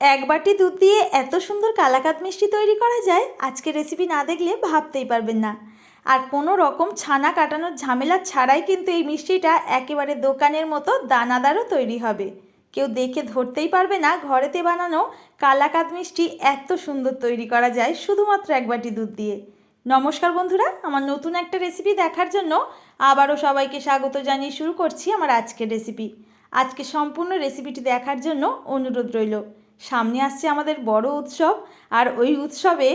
এক বাটি দুধ দিয়ে এত সুন্দর কালাকাত মিষ্টি তৈরি করা যায় আজকে রেসিপি না দেখলে ভাবতেই পারবেন না। আর কোনো রকম ছানা কাটানোর ঝামেলা ছাড়াই কিন্তু এই মিষ্টিটা একেবারে দোকানের মতো দানাদারও তৈরি হবে। কেউ দেখে ধরতেই পারবে না ঘরেতে বানানো কালাকাত মিষ্টি এত সুন্দর তৈরি করা যায় শুধুমাত্র এক বাটি দুধ দিয়ে। নমস্কার বন্ধুরা, আমার নতুন একটা রেসিপি দেখার জন্য আবারও সবাইকে স্বাগত জানিয়ে শুরু করছি আমার আজকের রেসিপি আজকে সম্পূর্ণ রেসিপিটি দেখার জন্য অনুরোধ রইল। সামনে আসছে আমাদের বড় উৎসব, আর ওই উৎসবে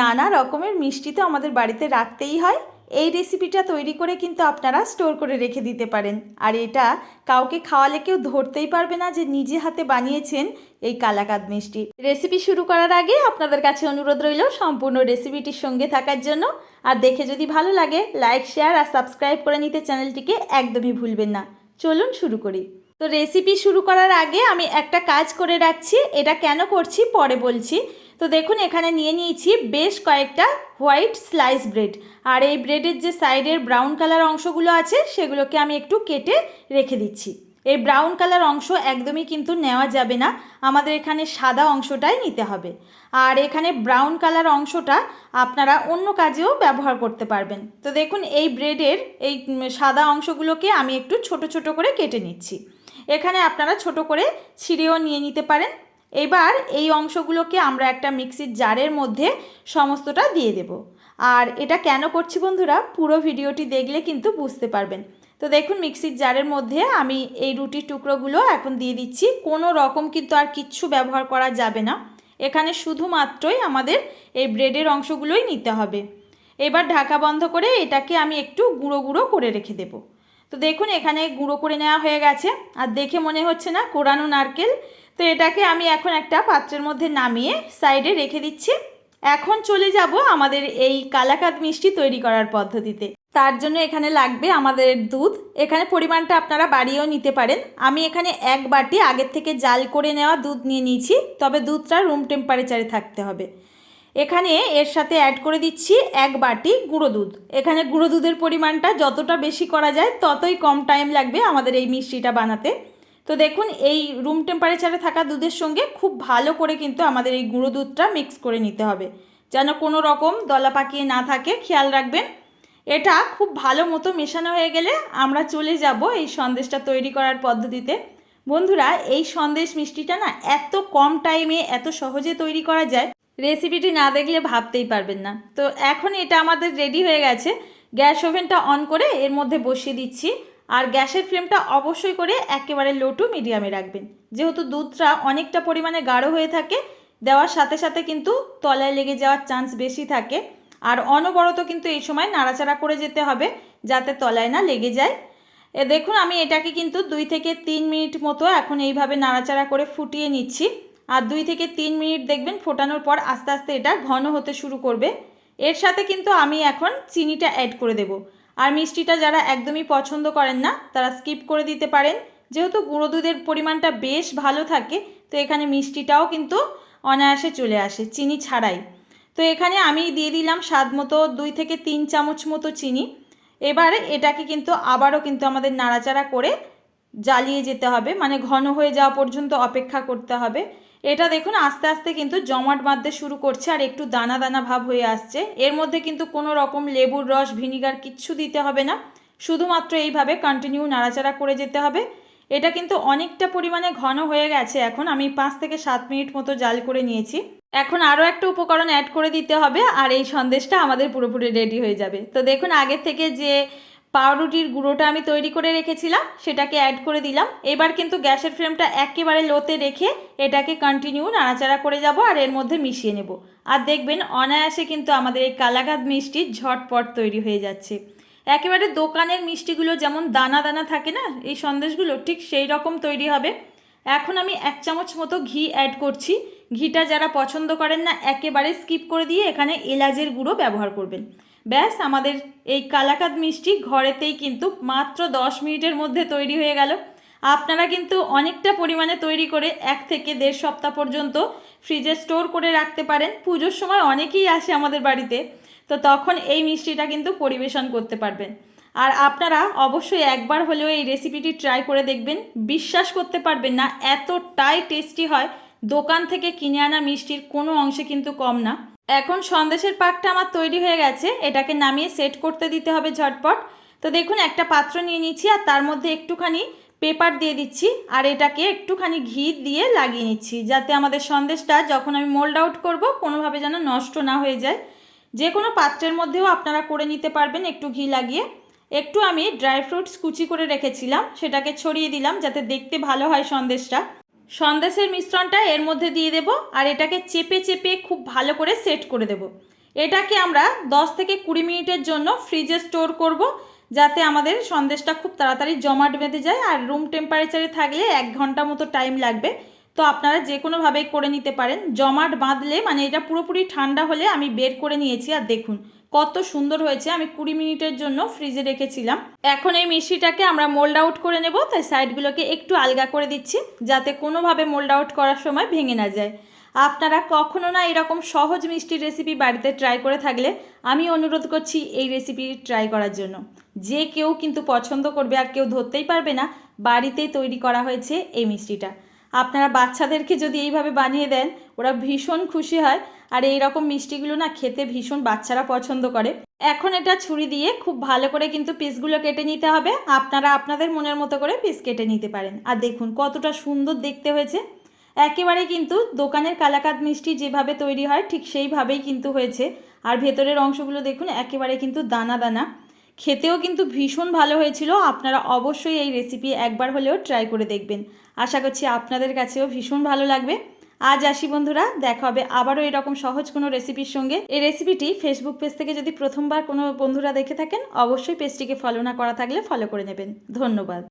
নানা রকমের মিষ্টি তো আমাদের বাড়িতে রাখতেই হয়। এই রেসিপিটা তৈরি করে কিন্তু আপনারা স্টোর করে রেখে দিতে পারেন। আর এটা কাউকে খাওয়ালে কেউ ধরতেই পারবে না যে নিজে হাতে বানিয়েছেন এই কালাকাদ মিষ্টি। রেসিপি শুরু করার আগে আপনাদের কাছে অনুরোধ রইল সম্পূর্ণ রেসিপিটির সঙ্গে থাকার জন্য। আর দেখে যদি ভালো লাগে লাইক শেয়ার আর সাবস্ক্রাইব করে নিতে চ্যানেলটিকে একদমই ভুলবেন না। চলুন শুরু করি। তো রেসিপি শুরু করার আগে আমি একটা কাজ করে রাখছি, এটা কেন করছি পরে বলছি। তো দেখুন, এখানে নিয়ে নিয়েছি বেশ কয়েকটা হোয়াইট স্লাইস ব্রেড। আর এই ব্রেডের যে সাইডের ব্রাউন কালার অংশগুলো আছে, সেগুলোকে আমি একটু কেটে রেখে দিচ্ছি। এই ব্রাউন কালার অংশ একদমই কিন্তু নেওয়া যাবে না, আমাদের এখানে সাদা অংশটাই নিতে হবে। আর এখানে ব্রাউন কালার অংশটা আপনারা অন্য কাজেও ব্যবহার করতে পারবেন। তো দেখুন, এই ব্রেডের এই সাদা অংশগুলোকে আমি একটু ছোট ছোট করে কেটে নিচ্ছি। এখানে আপনারা ছোট করে ছিঁড়েও নিয়ে নিতে পারেন। এবার এই অংশগুলোকে আমরা একটা মিক্সির জারের মধ্যে সমস্তটা দিয়ে দেব। আর এটা কেন করছি বন্ধুরা, পুরো ভিডিওটি দেখলে কিন্তু বুঝতে পারবেন। তো দেখুন, মিক্সির জারের মধ্যে আমি এই রুটির টুকরোগুলো এখন দিয়ে দিচ্ছি। কোনো রকম কিন্তু আর কিচ্ছু ব্যবহার করা যাবে না। এখানে শুধুমাত্রই আমাদের এই ব্রেডের অংশগুলোই নিতে হবে। এবার ঢাকা বন্ধ করে এটাকে আমি একটু গুঁড়ো গুঁড়ো করে রেখে দেবো। তো দেখুন, এখানে গুঁড়ো করে নেওয়া হয়ে গেছে। আর দেখে মনে হচ্ছে না, কোরানো নারকেল। তো এটাকে আমি এখন একটা পাত্রের মধ্যে নামিয়ে সাইডে রেখে দিচ্ছি। এখন চলে যাব আমাদের এই কালাকাদ মিষ্টি তৈরি করার পদ্ধতিতে। তার জন্য এখানে লাগবে আমাদের দুধ। এখানে পরিমাণটা আপনারা বাড়িয়েও নিতে পারেন। আমি এখানে এক বাটি আগের থেকে জাল করে নেওয়া দুধ নিয়ে নিয়েছি। তবে দুধটা রুম টেম্পারেচারে থাকতে হবে। এখানে এর সাথে অ্যাড করে দিচ্ছি এক বাটি গুঁড়ো দুধ। এখানে গুঁড়ো দুধের পরিমাণটা যতটা বেশি করা যায় ততই কম টাইম লাগবে আমাদের এই মিষ্টিটা বানাতে। তো দেখুন, এই রুম টেম্পারেচারে থাকা দুধের সঙ্গে খুব ভালো করে কিন্তু আমাদের এই গুঁড়ো দুধটা মিক্স করে নিতে হবে। যেন কোনো রকম দলা পাকিয়ে না থাকে, খেয়াল রাখবেন। এটা খুব ভালো মতো মেশানো হয়ে গেলে আমরা চলে যাব এই সন্দেশটা তৈরি করার পদ্ধতিতে। বন্ধুরা, এই সন্দেশ মিষ্টিটা না এত কম টাইমে এত সহজে তৈরি করা যায়। রেসিপিটি না দেখলে ভাবতেই পারবেন না। তো এখন এটা আমাদের রেডি হয়ে গেছে। গ্যাস ওভেনটা অন করে এর মধ্যে বসিয়ে দিচ্ছি। আর গ্যাসের ফ্লেমটা অবশ্যই করে একেবারে লো টু মিডিয়ামে রাখবেন। যেহেতু দুধটা অনেকটা পরিমাণে গাঢ় হয়ে থাকে, দেওয়ার সাথে সাথে কিন্তু তলায় লেগে যাওয়ার চান্স বেশি থাকে। আর অনবরত কিন্তু এই সময় নাড়াচাড়া করে যেতে হবে, যাতে তলায় না লেগে যায়। এ দেখুন, আমি এটাকে কিন্তু দুই থেকে তিন মিনিট মতো এখন এইভাবে নাড়াচাড়া করে ফুটিয়ে নিচ্ছি। আর দুই থেকে তিন মিনিট দেখবেন ফোটানোর পর আস্তে আস্তে এটা ঘন হতে শুরু করবে। এর সাথে কিন্তু আমি এখন চিনিটা অ্যাড করে দেব। আর মিষ্টিটা যারা একদমই পছন্দ করেন না, তারা স্কিপ করে দিতে পারেন। যেহেতু গুঁড়ো দুধের পরিমাণটা বেশ ভালো থাকে, তো এখানে মিষ্টিটাও কিন্তু অনায়াসে চলে আসে চিনি ছাড়াই। তো এখানে আমি দিয়ে দিলাম স্বাদ মতো দুই থেকে তিন চামচ মতো চিনি। এবারে এটাকে কিন্তু আবারও কিন্তু আমাদের নাড়াচাড়া করে জ্বালিয়ে যেতে হবে মানে ঘন হয়ে যাওয়া পর্যন্ত অপেক্ষা করতে হবে। এটা দেখুন, আস্তে আস্তে কিন্তু জমাট বাঁধতে শুরু করছে আর একটু দানা দানা ভাব হয়ে আসছে। এর মধ্যে কিন্তু কোনো রকম লেবুর রস, ভিনিগার কিচ্ছু দিতে হবে না। শুধুমাত্র এইভাবে কন্টিনিউ নাড়াচাড়া করে যেতে হবে। এটা কিন্তু অনেকটা পরিমাণে ঘন হয়ে গেছে এখন। আমি পাঁচ থেকে সাত মিনিট মতো জাল করে নিয়েছি। এখন আরও একটা উপকরণ অ্যাড করে দিতে হবে আর এই সন্দেশটা আমাদের পুরোপুরি রেডি হয়ে যাবে। তো দেখুন, আগের থেকে যে পাউরুটির গুঁড়োটা আমি তৈরি করে রেখেছিলাম, সেটাকে অ্যাড করে দিলাম। এবার কিন্তু গ্যাসের ফ্লেমটা একেবারে লোতে রেখে এটাকে কন্টিনিউ নাড়াচাড়া করে যাব আর এর মধ্যে মিশিয়ে নেব। আর দেখবেন অনায়াসে কিন্তু আমাদের এই কালাগাদ মিষ্টি ঝটপট তৈরি হয়ে যাচ্ছে। একেবারে দোকানের মিষ্টিগুলো যেমন দানা দানা থাকে না, এই সন্দেশগুলো ঠিক সেই রকম তৈরি হবে। এখন আমি এক চামচ মতো ঘি অ্যাড করছি। ঘিটা যারা পছন্দ করেন না, একেবারে স্কিপ করে দিয়ে এখানে এলাচের গুঁড়ো ব্যবহার করবেন। ব্যাস, আমাদের এই কালাকাদ মিষ্টি ঘরেতেই কিন্তু মাত্র দশ মিনিটের মধ্যে তৈরি হয়ে গেল। আপনারা কিন্তু অনেকটা পরিমাণে তৈরি করে এক থেকে দেড় সপ্তাহ পর্যন্ত ফ্রিজে স্টোর করে রাখতে পারেন। পুজোর সময় অনেকেই আসে আমাদের বাড়িতে, তো তখন এই মিষ্টিটা কিন্তু পরিবেশন করতে পারবেন। আর আপনারা অবশ্যই একবার হলেও এই রেসিপিটি ট্রাই করে দেখবেন। বিশ্বাস করতে পারবেন না, এতটাই টেস্টি হয়। দোকান থেকে কিনে আনা মিষ্টির কোনো অংশে কিন্তু কম না। এখন সন্দেশের পাকটা আমার তৈরি হয়ে গেছে। এটাকে নামিয়ে সেট করতে দিতে হবে ঝটপট। তো দেখুন, একটা পাত্র নিয়ে নিচ্ছি আর তার মধ্যে একটুখানি পেপার দিয়ে দিচ্ছি আর এটাকে একটুখানি ঘি দিয়ে লাগিয়ে নিচ্ছি যাতে আমাদের সন্দেশটা যখন আমি মোল্ড আউট করব, কোনোভাবে যেন নষ্ট না হয়ে যায়। যে কোনো পাত্রের মধ্যেও আপনারা করে নিতে পারবেন একটু ঘি লাগিয়ে। একটু আমি ড্রাই ফ্রুটস কুচি করে রেখেছিলাম, সেটাকে ছড়িয়ে দিলাম যাতে দেখতে ভালো হয় সন্দেশটা। সন্দেশের মিশ্রণটা এর মধ্যে দিয়ে দেব আর এটাকে চেপে চেপে খুব ভালো করে সেট করে দেব। এটাকে আমরা 10 থেকে কুড়ি মিনিটের জন্য ফ্রিজে স্টোর করব যাতে আমাদের সন্দেশটা খুব তাড়াতাড়ি জমাট বেঁধে যায় আর রুম টেম্পারেচারে থাকলে এক ঘণ্টা মতো টাইম লাগবে। তো আপনারা যে কোনোভাবেই করে নিতে পারেন। জমাট বাঁধলে মানে এটা পুরোপুরি ঠান্ডা হলে আমি বের করে নিয়েছি আর দেখুন কত সুন্দর হয়েছে, আমি কুড়ি মিনিটের জন্য ফ্রিজে রেখেছিলাম। এখন এই মিষ্টিটাকে আমরা মোল্ড আউট করে নেব, তাই সাইডগুলোকে একটু আলগা করে দিচ্ছি, যাতে কোনোভাবে মোল্ড আউট করার সময় ভেঙে না যায়। আপনারা কখনো না এরকম সহজ মিষ্টির রেসিপি বাড়িতে ট্রাই করে থাকলে আমি অনুরোধ করছি এই রেসিপি ট্রাই করার জন্য। যে কেউ কিন্তু পছন্দ করবে আর কেউ ধরতেই পারবে না, বাড়িতেই তৈরি করা হয়েছে এই মিষ্টিটা। আপনারা বাচ্চাদেরকে যদি এইভাবে বানিয়ে দেন, ওরা ভীষণ খুশি হয়। আর এই রকম মিষ্টিগুলো না খেতে ভীষণ বাচ্চারা পছন্দ করে। এখন এটা ছুরি দিয়ে খুব ভালো করে কিন্তু পিসগুলো কেটে নিতে হবে। আপনারা আপনাদের মনের মতো করে পিস কেটে নিতে পারেন। আর দেখুন কতটা সুন্দর দেখতে হয়েছে। একেবারে কিন্তু দোকানের কালাকাত মিষ্টি যেভাবে তৈরি হয়, ঠিক সেইভাবেই কিন্তু হয়েছে। আর ভেতরের অংশগুলো দেখুন, একেবারে কিন্তু দানা দানা। খেতেও কিন্তু ভীষণ ভালো হয়েছিল। আপনারা অবশ্যই এই রেসিপি একবার হলেও ট্রাই করে দেখবেন। আশা করছি আপনাদের কাছেও ভীষণ ভালো লাগবে। আজ আসি বন্ধুরা, দেখা হবে আবারও এরকম সহজ কোনো রেসিপির সঙ্গে। এই রেসিপিটি ফেসবুক পেজ থেকে যদি প্রথমবার কোনো বন্ধুরা দেখে থাকেন, অবশ্যই পেজটিকে ফলো না করা থাকলে ফলো করে নেবেন। ধন্যবাদ।